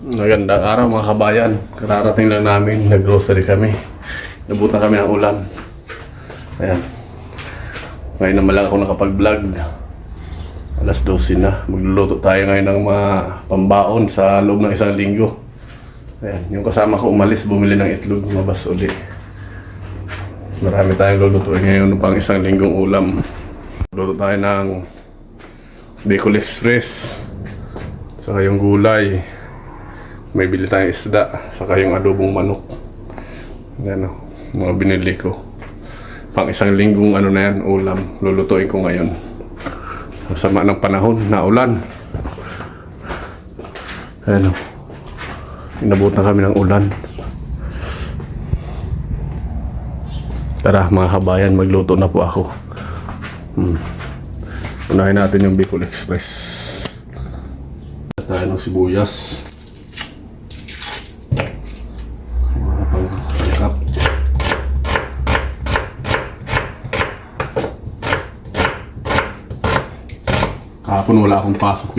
Magandang araw mga kabayan. Kararating lang namin, nag-grocery kami. Nabutan kami ng ulan. Ayan. Ngayon naman lang ako nakapag-vlog. Alas 12 na. Magluluto tayo ngayon ng mga pambaon sa loob ng isang linggo. Ayan. Yung kasama ko umalis, bumili ng itlog, mabas uli. Marami tayong lulutuin ngayon pang isang linggong ulam. Luto tayo ng Bicol Express. Saka yung gulay. May bili tayong isda. Saka yung adobong manok. Yan o. Mga binili ko. Pang isang linggong ano na yan, ulam. Lulutuin ko ngayon. Ang sama ng panahon, naulan. Ayan o. Inabutan kami ng ulan. Tara mga kabayan, magluto na po ako. Hmm. Unahin natin yung Bicol Express. Tayo ng sibuyas. Mga pangkap. Kahapon wala akong pasok.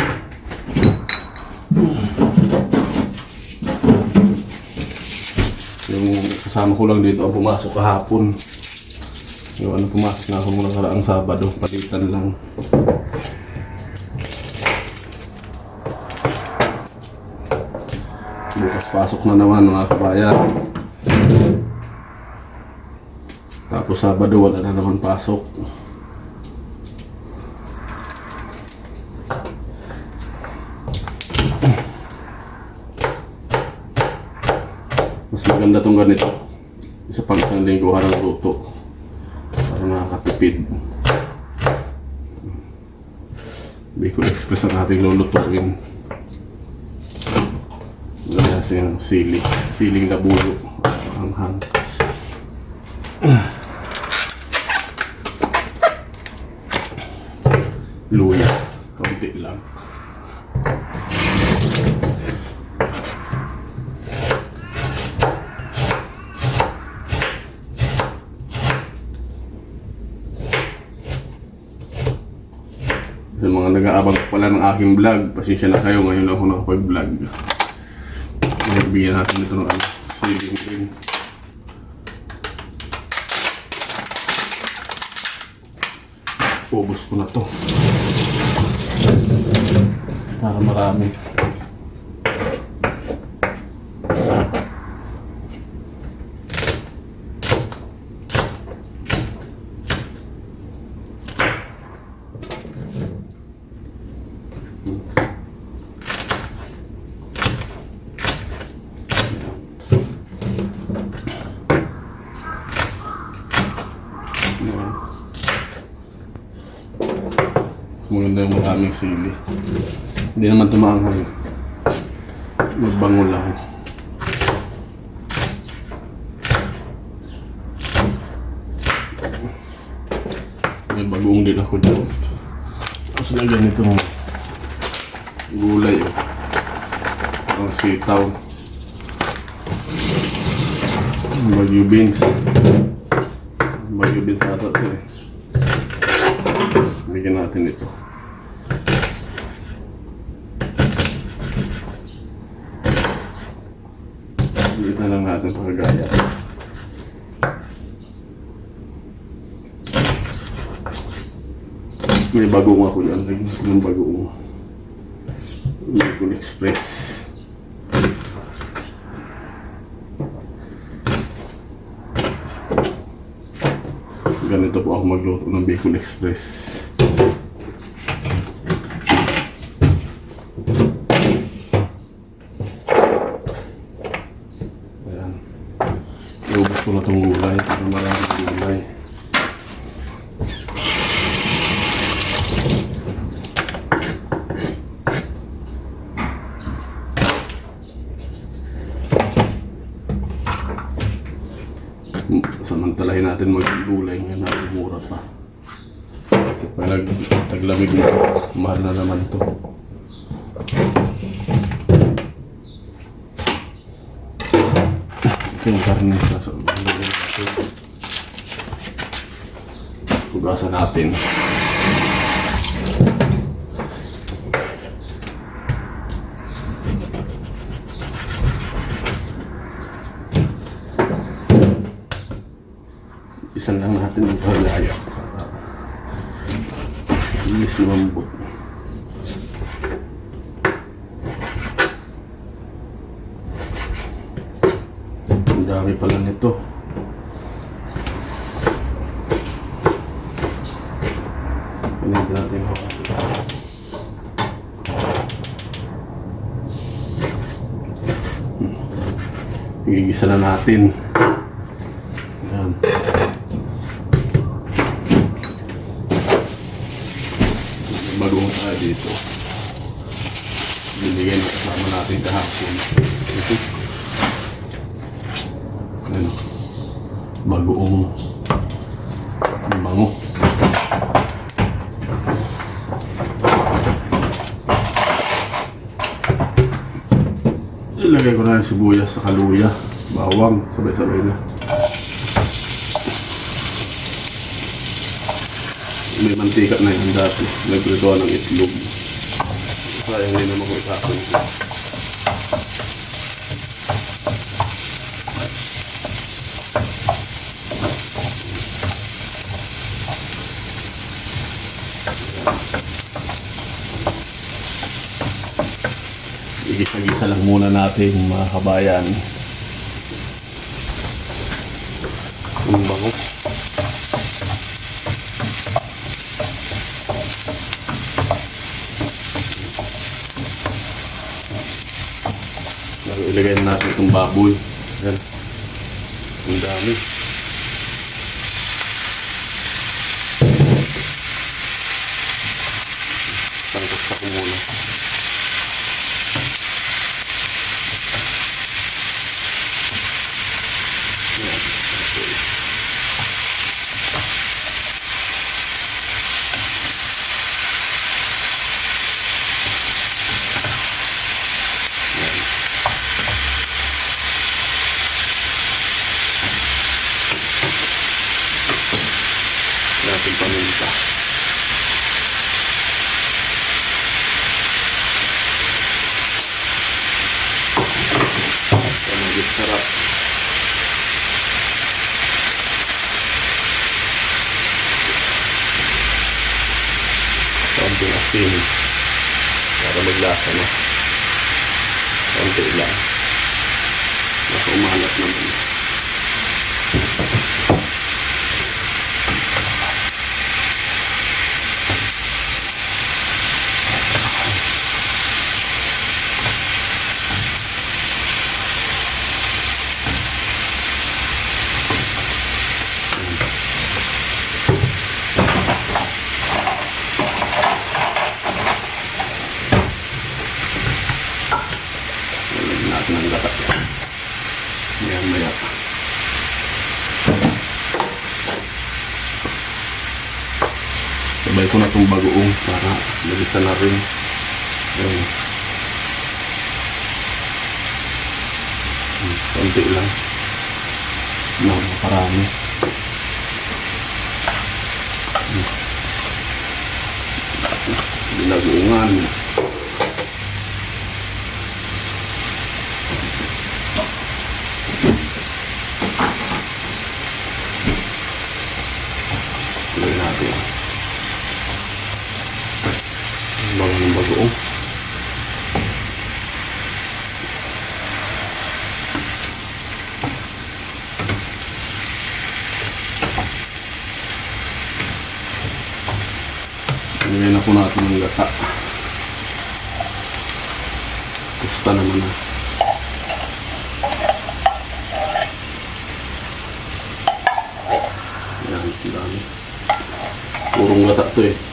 Yung kasama ko lang dito ang pumasok kahapon. Yung ano pumasok na ako muna karaang Sabado, palitan lang. Bukas pasok na naman mga kabayan. Tapos Sabado wala na naman pasok. Ganito. Isa pang isang lingguhan ng luto. Para nakakatipid. Bicol Express ang ating lulutuin. Natin ng sili. Siling labuyo. Hanghang. Luya. Kaunti lang. Sa mga nag-aabang pala ng aking vlog, pasensya na kayo, ngayon lang ako nakapag-vlog. Nagbigyan natin ito ng ano, siling rin. Ubus ko na to. Para marami. Ayan. Maganda yung maraming sili. Hindi naman tumaanghang. Magbango lang. May bagoong din ako dyan. Tapos na ganitong gulay. Oh. Ang sitaw. Bagyo beans. Bagyo beans ata ito eh. Bigyan natin ito. Bigyan na lang natin pagkagaya. May bagong ako dyan. Lagyan ko ng bagong. Bicol Express. Ganito po ako magluto ng Bicol Express. Ayan. Iubos ko na itong gulay para maraming Hugasan natin. Isan lang natin ang palaya. Inis lumambot. Ang dami pala nito. Igigisa na natin. Yan. Bagong tayo dito. Binigay kasama natin kahapon. Ito. Ano? Bagoong mango. Ilagay ko na yung sibuyas sa kaluya. Bawang, sabay-sabay na. May mantika na yun dati. Nagluto ng itlog. Kaya hindi na makusakan. Igisa-gisa lang muna natin mga kabayan. Ang bango. Ilagay na natin itong baboy. Yan. Ang dami. Tangkap ko muna. Konti asin. Para maglasa na. Konti lang. Baka umalat naman. Lalagyan natin ang gata. Maya maya. Sabay ko na itong bagoong para lagisa na rin. Ayan. Hmm, Konti lang. No, parami. Hmm. Binagoongan. Tuloy natin. Ang Bago ng bagoong. Ngayon na po natin yung gata. Gusto naman na. Yan, ang dami. Purong gata to eh.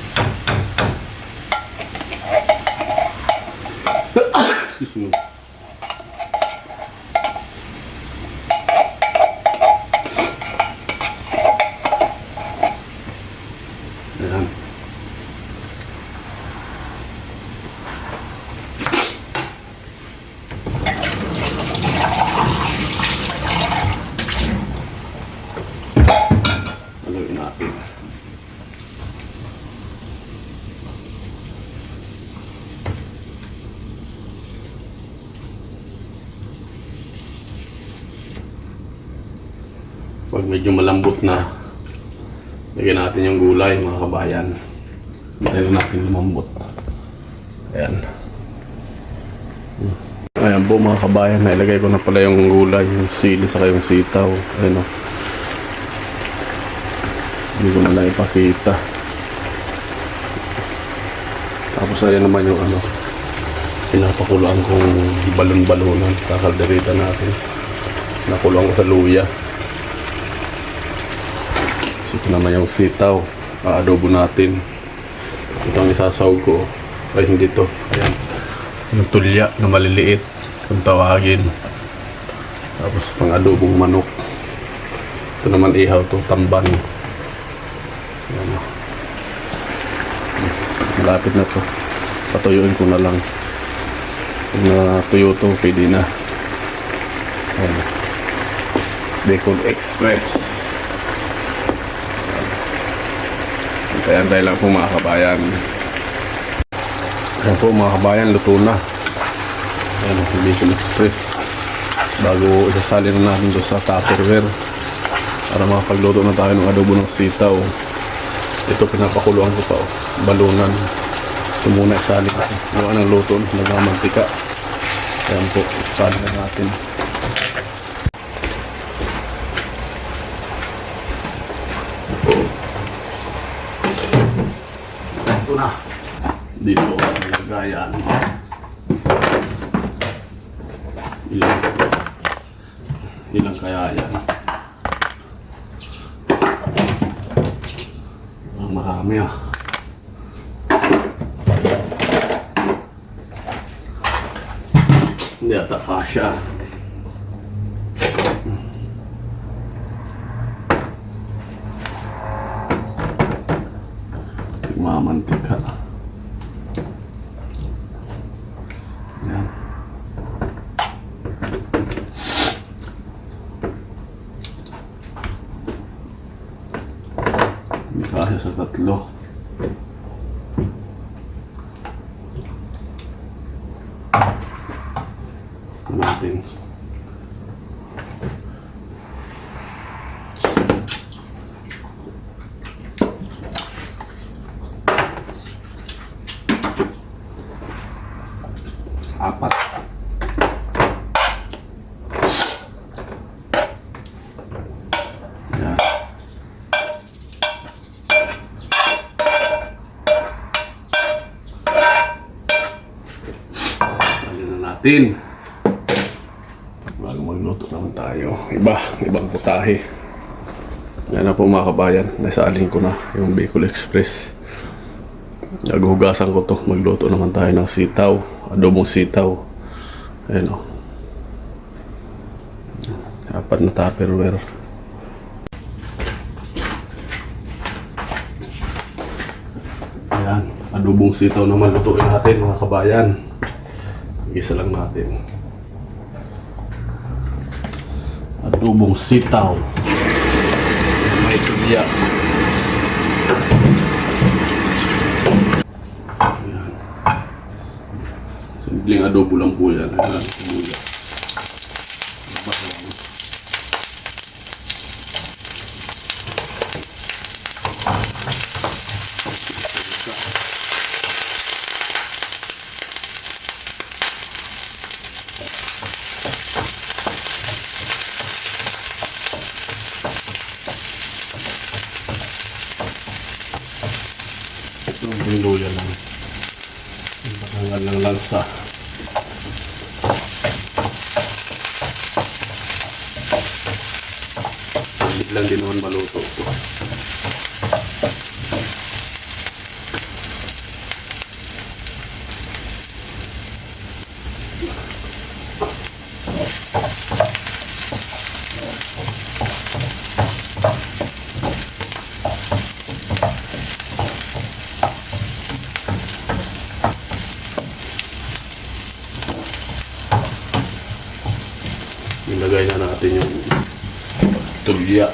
Medyo malambot na, Lagyan natin yung gulay mga kabayan. Hintayin na natin lumambot. Ayan. Ayan po mga kabayan, nailagay ko na pala yung gulay, yung sili sa yung sitaw. Ayan o. Hindi ko na ipakita. Tapos ayan naman yung ano, pinapakuluan kong balon-balonan, kakalderita natin. Nakuluan ko sa luya. Ito naman yung sitaw, aadobo natin. Ito ang isasawag ko. Ay, hindi to. Ayan. Yung tulya na maliliit, kung tawagin. Tapos pang adobong manok. Ito naman ihaw to, tamban. Ayan. Malapit na to. Patuyuin ko na lang. Pag natuyo to, pwede na. Ayan. Bacon Express. Antay-antay lang po mga kabayan. Ayan po mga kabayan, luto na. Ayan, Bacon Express. Bago isasali na natin doon sa Tupperware. Para makapagluto na tayo ng adobo ng sitaw. Ito pinapakuluan ko pa. Oh. Balunan. Ito muna isali ko. Yung anong luto, nagamantika. Ayan po, isali na natin. Na. Dito sa lagayan. Ilang, ilang kaya yan? Ang marami ah. Hindi ata kasha. Mamantika. Yan. Hindi kasya sa tatlo. Ito natin. Apat. Na natin. Bago magluto naman tayo. Iba, ibang putahe. Yan na po mga kabayan. Nasaalin ko na yung Bicol Express. Naghugasan ko to. Magluto naman tayo ng sitaw. Adobong sitaw. Ayan o. Apat na tupperware. Ayan. Adobong sitaw naman lutuin natin mga kabayan. Isa lang natin. Adobong sitaw. Ayan. Simpleng adobo lang po yan. Ayan, sibuyas. Labas lang. Ito yung luya lang. Bakangan ng lansa. Hindi lang din naman maluto. Ilagay na natin yung tulya.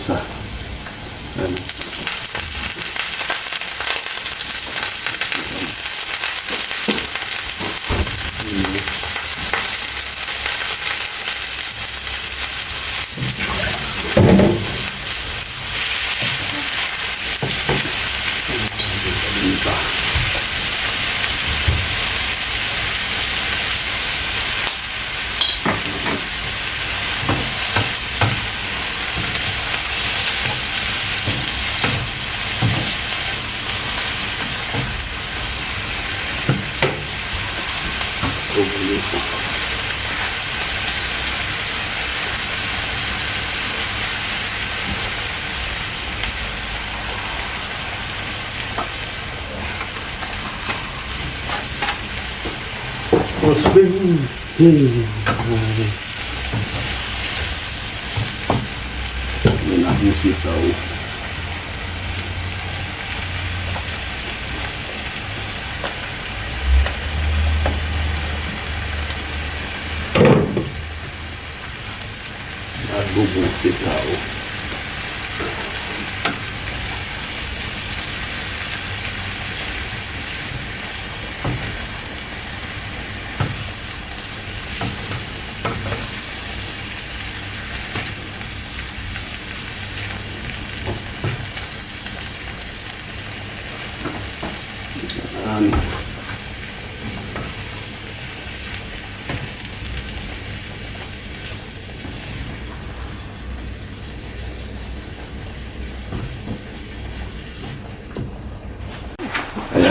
Isa. Yan ang sitaw. Adobong sitaw. Yan.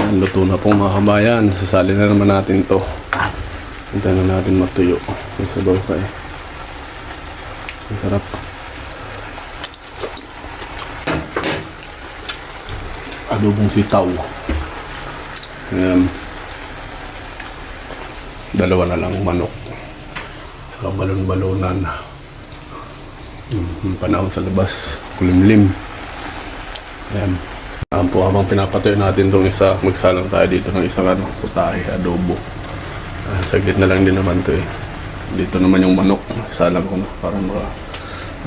Ayan, luto na po mga kabayan. Sasali na naman natin to. Hintayin na natin matuyo. May sabaw pa eh. Ang sarap. Adobong sitaw. Ayan. Dalawa na lang manok. Saka balon-balonan. Hmm, panahon sa labas. Kulimlim. Ayan. Ayan po, habang pinapatuyo natin itong isa, magsalang tayo dito ng isang ano, putahe, adobo. Ayan, saglit na lang din naman to eh. Dito naman yung manok. Salang ko na para maka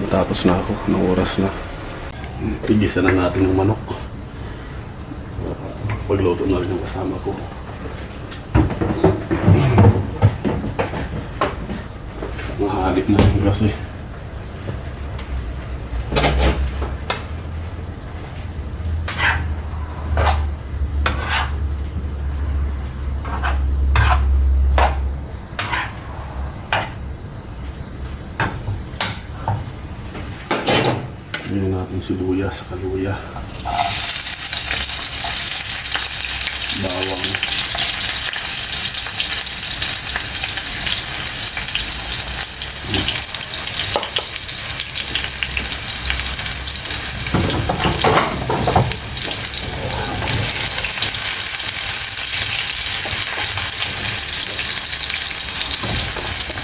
matapos na ako ng oras na. Igisa na natin yung manok. Pagluto na rin yung kasama ko. Mahalip na rin kasi. Lagyan natin si luya sa kaluya. Bawang.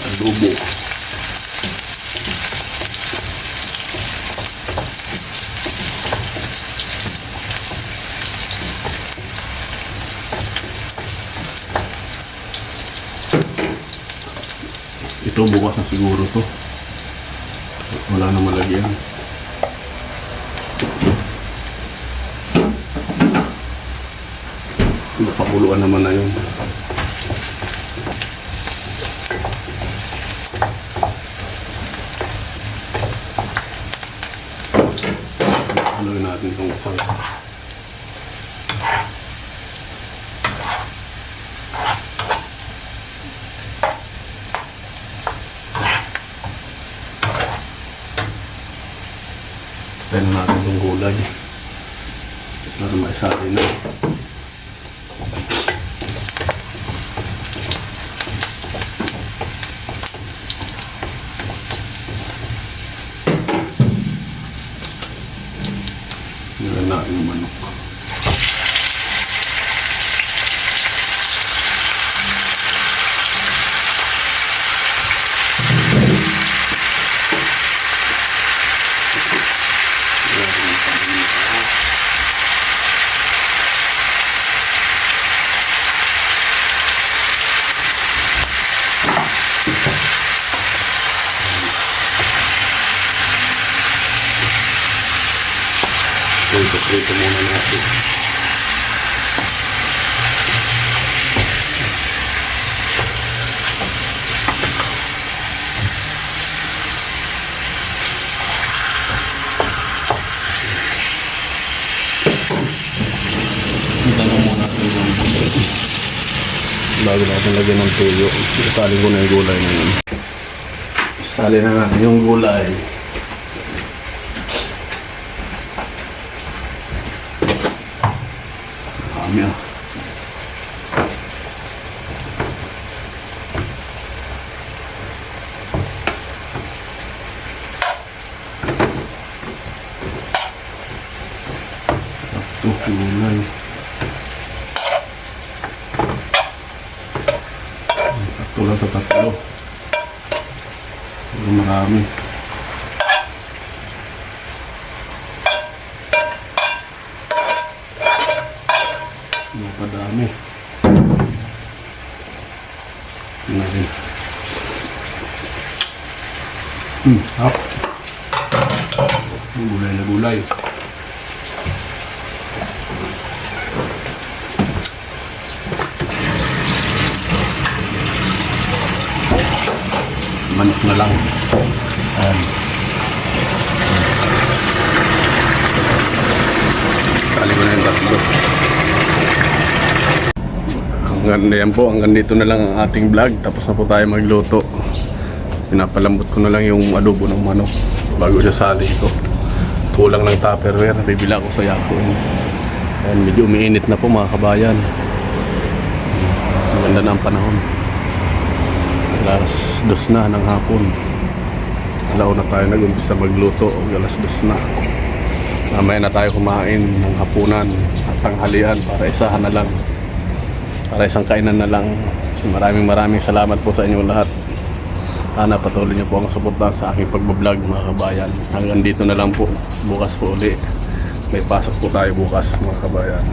Adobo. Ito bukas na siguro to. Wala na malagyan. Napakuluan naman na yun. Haluin natin itong isang Kaya na natin itong gulay. Para maisali na. Nilagyan natin yung manok. Prito-prito muna natin. Tanong muna natin yung bago natin lagyan ng tuyo. Isali ko na yung gulay na yun. Na natin yung gulay. Dami ah. Gulay. Tatlo lang sa tatlo. Pero marami. Napadami. Tingnan natin. Hmm, hap. Yung Gulay na gulay. Manok na lang. Ayan. Kali ko na yung tatlo. Hanggang yan po, hanggang dito na lang ang ating vlog. Tapos na po tayo magluto. Pinapalambot ko na lang yung adobo ng manok bago siya sali ko. Kulang ng tupperware, bibila ko sa Yakult. Ayan, medyo umiinit na po mga kabayan. Maganda na ang panahon. Alas dos na ng hapon. Alauna tayo nag-umpisa magluto. Alas dos na. Mamaya na tayo kumain ng hapunan at tanghalian para isahan na lang. Para isang kainan na lang. Maraming maraming salamat po sa inyo lahat. Sana patuloy niyo po ang suportahan sa aking pagbablog mga kabayan. Hanggang dito na lang po. Bukas po uli. May pasok po tayo bukas mga kabayan.